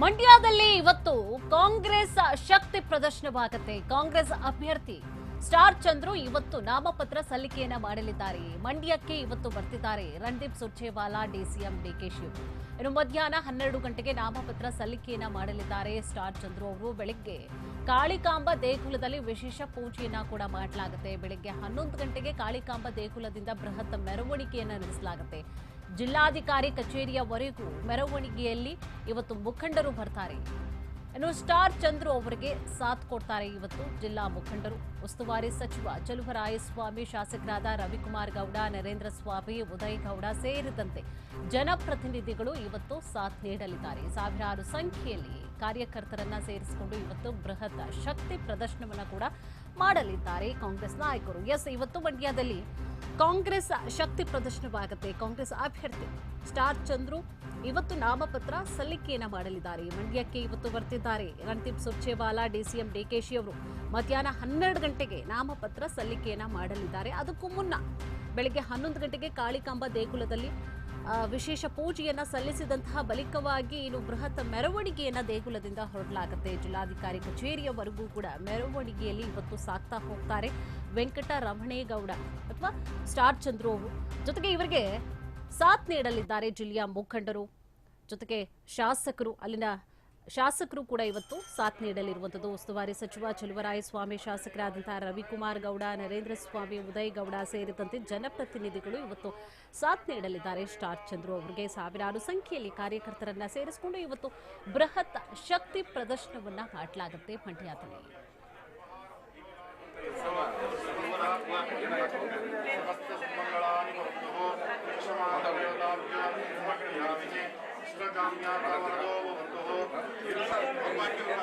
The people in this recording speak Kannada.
ಮಂಡ್ಯದಲ್ಲಿ ಇವತ್ತು ಕಾಂಗ್ರೆಸ್ ಶಕ್ತಿ ಪ್ರದರ್ಶನವಾಗುತ್ತೆ. ಕಾಂಗ್ರೆಸ್ ಅಭ್ಯರ್ಥಿ ಸ್ಟಾರ್ ಚಂದ್ರು ಇವತ್ತು ನಾಮಪತ್ರ ಸಲ್ಲಿಕೆಯನ್ನ ಮಾಡಲಿದ್ದಾರೆ. ಮಂಡ್ಯಕ್ಕೆ ಇವತ್ತು ಬರ್ತಿದ್ದಾರೆ ರಣದೀಪ್ ಸುರ್ಜೇವಾಲಾ ಡಿಸಿಎಂ ಡಿಕೆ ಶಿವ್. ಇನ್ನು ಮಧ್ಯಾಹ್ನ ಹನ್ನೆರಡು ಗಂಟೆಗೆ ನಾಮಪತ್ರ ಸಲ್ಲಿಕೆಯನ್ನ ಮಾಡಲಿದ್ದಾರೆ ಸ್ಟಾರ್ ಚಂದ್ರು ಅವರು. ಬೆಳಿಗ್ಗೆ ಕಾಳಿಕಾಂಬ ದೇಗುಲದಲ್ಲಿ ವಿಶೇಷ ಪೂಜೆಯನ್ನ ಕೂಡ ಮಾಡಲಾಗುತ್ತೆ. ಬೆಳಿಗ್ಗೆ ಹನ್ನೊಂದು ಗಂಟೆಗೆ ಕಾಳಿಕಾಂಬ ದೇಗುಲದಿಂದ ಬೃಹತ್ ಮೆರವಣಿಗೆಯನ್ನ ನಡೆಸಲಾಗುತ್ತೆ. ಜಿಲ್ಲಾಧಿಕಾರಿ ಕಚೇರಿಯವರೆಗೂ ಮೆರವಣಿಗೆಯಲ್ಲಿ ಇವತ್ತು ಮುಖಂಡರು ಬರ್ತಾರೆ. ಇನ್ನು ಸ್ಟಾರ್ ಚಂದ್ರು ಅವರಿಗೆ ಸಾಥ್ ಕೊಡ್ತಾರೆ ಇವತ್ತು ಜಿಲ್ಲಾ ಮುಖಂಡರು. ಉಸ್ತುವಾರಿ ಸಚಿವ ಚಲುವರಾಯಸ್ವಾಮಿ, ಶಾಸಕರಾದ ರವಿಕುಮಾರ್ ಗೌಡ, ನರೇಂದ್ರ ಸ್ವಾಮಿ, ಉದಯ್ ಗೌಡ ಸೇರಿದಂತೆ ಜನಪ್ರತಿನಿಧಿಗಳು ಇವತ್ತು ಸಾಥ್ ನೀಡಲಿದ್ದಾರೆ. ಸಾವಿರಾರು ಸಂಖ್ಯೆಯಲ್ಲಿ ಕಾರ್ಯಕರ್ತರನ್ನ ಸೇರಿಸಿಕೊಂಡು ಇವತ್ತು ಬೃಹತ್ ಶಕ್ತಿ ಪ್ರದರ್ಶನವನ್ನು ಕೂಡ ಮಾಡಲಿದ್ದಾರೆ ಕಾಂಗ್ರೆಸ್ ನಾಯಕರು. ಎಸ್, ಇವತ್ತು ಮಂಡ್ಯದಲ್ಲಿ ಕಾಂಗ್ರೆಸ್ ಶಕ್ತಿ ಪ್ರದರ್ಶನವಾಗುತ್ತೆ, ಕಾಂಗ್ರೆಸ್ ಅಭ್ಯರ್ಥಿ ಸ್ಟಾರ್ ಚಂದ್ರು ಇವತ್ತು ನಾಮಪತ್ರ ಸಲ್ಲಿಕೆಯನ್ನು ಮಾಡಲಿದ್ದಾರೆ. ಮಂಡ್ಯಕ್ಕೆ ಇವತ್ತು ಬರ್ತಿದ್ದಾರೆ. ರಣದೀಪ್ ಸುರ್ಜೇವಾಲಾ ಡಿಸಿಎಂ ಡಿಕೆಶಿ ಅವರು ಮಧ್ಯಾಹ್ನ ಹನ್ನೆರಡು ಗಂಟೆಗೆ ನಾಮಪತ್ರ ಸಲ್ಲಿಕೆಯನ್ನ ಮಾಡಲಿದ್ದಾರೆ. ಅದಕ್ಕೂ ಮುನ್ನ ಬೆಳಗ್ಗೆ ಹನ್ನೊಂದು ಗಂಟೆಗೆ ಕಾಳಿಕಾಂಬ ದೇಗುಲದಲ್ಲಿ ವಿಶೇಷ ಪೂಜೆಯನ್ನ ಸಲ್ಲಿಸಿದಂತಹ ಬಳಿಕವಾಗಿ ಇನ್ನು ಬೃಹತ್ ಮೆರವಣಿಗೆಯನ್ನ ದೇಗುಲದಿಂದ ಹೊರಡಲಾಗುತ್ತೆ. ಜಿಲ್ಲಾಧಿಕಾರಿ ಕಚೇರಿಯವರೆಗೂ ಕೂಡ ಮೆರವಣಿಗೆಯಲ್ಲಿ ಇವತ್ತು ಸಾಕ್ತಾ ಹೋಗ್ತಾರೆ ವೆಂಕಟ ರಮಣೇಗೌಡ ಅಥವಾ ಸ್ಟಾರ್ ಚಂದ್ರು ಅವರು. ಜೊತೆಗೆ ಇವರಿಗೆ ಸಾಥ್ ನೀಡಲಿದ್ದಾರೆ ಜಿಲ್ಲೆಯ ಮುಖಂಡರು. ಜೊತೆಗೆ ಶಾಸಕರು. ಅಲ್ಲಿನ ಶಾಸಕರು ಕೂಡ ಇವತ್ತು ಸಾಥ್ ನೀಡಲಿರುವಂಥದ್ದು. ಉಸ್ತುವಾರಿ ಸಚಿವ ಚಲುವರಾಯಸ್ವಾಮಿ, ಶಾಸಕರಾದಂತಹ ರವಿಕುಮಾರ್ ಗೌಡ, ನರೇಂದ್ರ ಸ್ವಾಮಿ, ಉದಯ್ ಗೌಡ ಸೇರಿದಂತೆ ಜನಪ್ರತಿನಿಧಿಗಳು ಇವತ್ತು ಸಾಥ್ ನೀಡಲಿದ್ದಾರೆ. ಸ್ಟಾರ್ ಚಂದ್ರು ಅವರಿಗೆ ಸಾವಿರಾರು ಸಂಖ್ಯೆಯಲ್ಲಿ ಕಾರ್ಯಕರ್ತರನ್ನ ಸೇರಿಸಿಕೊಂಡು ಇವತ್ತು ಬೃಹತ್ ಶಕ್ತಿ ಪ್ರದರ್ಶನವನ್ನ ಮಾಡಲಾಗುತ್ತೆ ಮಂಡ್ಯದಲ್ಲಿ ಸರ್ Thank you.